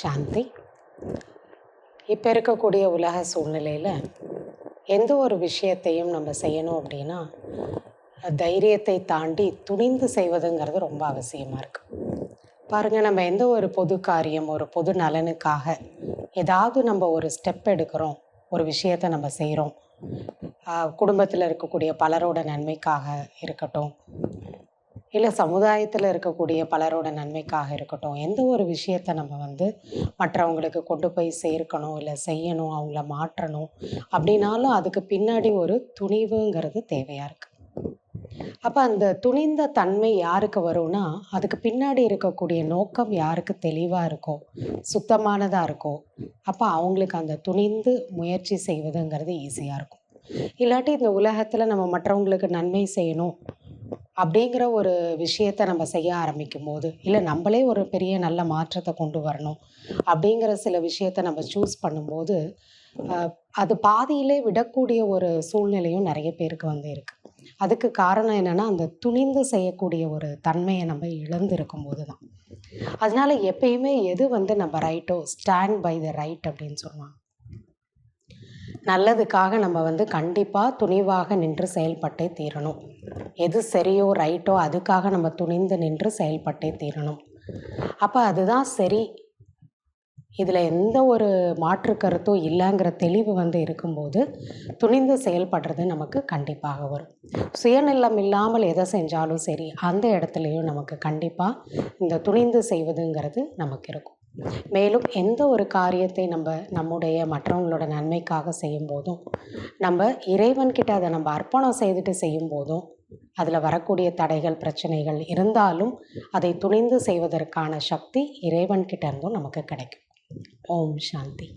சாந்தி. இப்போ இருக்கக்கூடிய உலக சூழ்நிலையில் எந்த ஒரு விஷயத்தையும் நம்ம செய்யணும் அப்படின்னா தைரியத்தை தாண்டி துணிந்து செய்வதுங்கிறது ரொம்ப அவசியமாக இருக்குது பாருங்கள் நம்ம எந்த ஒரு பொது காரியம் ஒரு பொது நலனுக்காக ஏதாவது நம்ம ஒரு ஸ்டெப் எடுக்கிறோம் ஒரு விஷயத்தை நம்ம செய்கிறோம் குடும்பத்தில் இருக்கக்கூடிய பலரோட நன்மைக்காக இருக்கட்டும். இல்லை சமுதாயத்தில் இருக்கக்கூடிய பலரோட நன்மைக்காக இருக்கட்டும் எந்த ஒரு விஷயத்தை நம்ம வந்து மற்றவங்களுக்கு கொண்டு போய் சேர்க்கணும் இல்லை செய்யணும் அவங்கள மாற்றணும் அப்படின்னாலும் அதுக்கு பின்னாடி ஒரு துணிவுங்கிறது தேவையாக இருக்குது அப்போ அந்த துணிந்த தன்மை யாருக்கு வரும்னா அதுக்கு பின்னாடி இருக்கக்கூடிய நோக்கம் யாருக்கு தெளிவாக இருக்கோ சுத்தமானதாக இருக்கோ அப்போ அவங்களுக்கு அந்த துணிந்து முயற்சி செய்வதுங்கிறது ஈஸியாக இருக்கும். இல்லாட்டி இந்த உலகத்தில் நம்ம மற்றவங்களுக்கு நன்மை செய்யணும் அப்படிங்கிற ஒரு விஷயத்தை நம்ம செய்ய ஆரம்பிக்கும் போது இல்லை நம்மளே ஒரு பெரிய நல்ல மாற்றத்தை கொண்டு வரணும். அப்படிங்கிற சில விஷயத்தை நம்ம சூஸ் பண்ணும்போது அது பாதியிலே விடக்கூடிய ஒரு சூழ்நிலையும் நிறைய பேருக்கு வந்து இருக்கு. அதுக்கு காரணம் என்னென்னா அந்த துணிந்து செய்யக்கூடிய ஒரு தன்மையை நம்ம இழந்து இருக்கும்போது தான். அதனால எப்பயுமே எது வந்து நம்ம ரைட்டோ ஸ்டாண்ட் பை த ரைட் அப்படின்னு சொல்லுவாங்க. நல்லதுக்காக நம்ம வந்து கண்டிப்பாக துணிவாக நின்று செயல்பட்டே தீரணும். எது சரியோ ரைட்டோ அதுக்காக நம்ம துணிந்து நின்று செயல்பட்டே தீரணும். அப்போ அதுதான் சரி. இதில் எந்த ஒரு மாற்று கருத்தும் இல்லைங்கிற தெளிவு வந்து இருக்கும்போது துணிந்து செயல்படுறது நமக்கு கண்டிப்பாக வரும். சுயநலம் இல்லாமல் எதை செஞ்சாலும் சரி அந்த இடத்துலையும் நமக்கு கண்டிப்பாக இந்த துணிந்து செய்வதுங்கிறது நமக்கு இருக்கும். மேலும் எந்த ஒரு காரியத்தை நம்ம நம்முடைய மற்றவங்களோட நன்மைக்காக செய்யும் போதும் நம்ம இறைவன்கிட்ட அதை நம்ம அர்ப்பணம் செய்துட்டு செய்யும் போதும் அதில் வரக்கூடிய தடைகள் பிரச்சனைகள் இருந்தாலும் அதை துணிந்து செய்வதற்கான சக்தி இறைவன்கிட்ட இருந்தும் நமக்கு கிடைக்கும். ஓம் சாந்தி.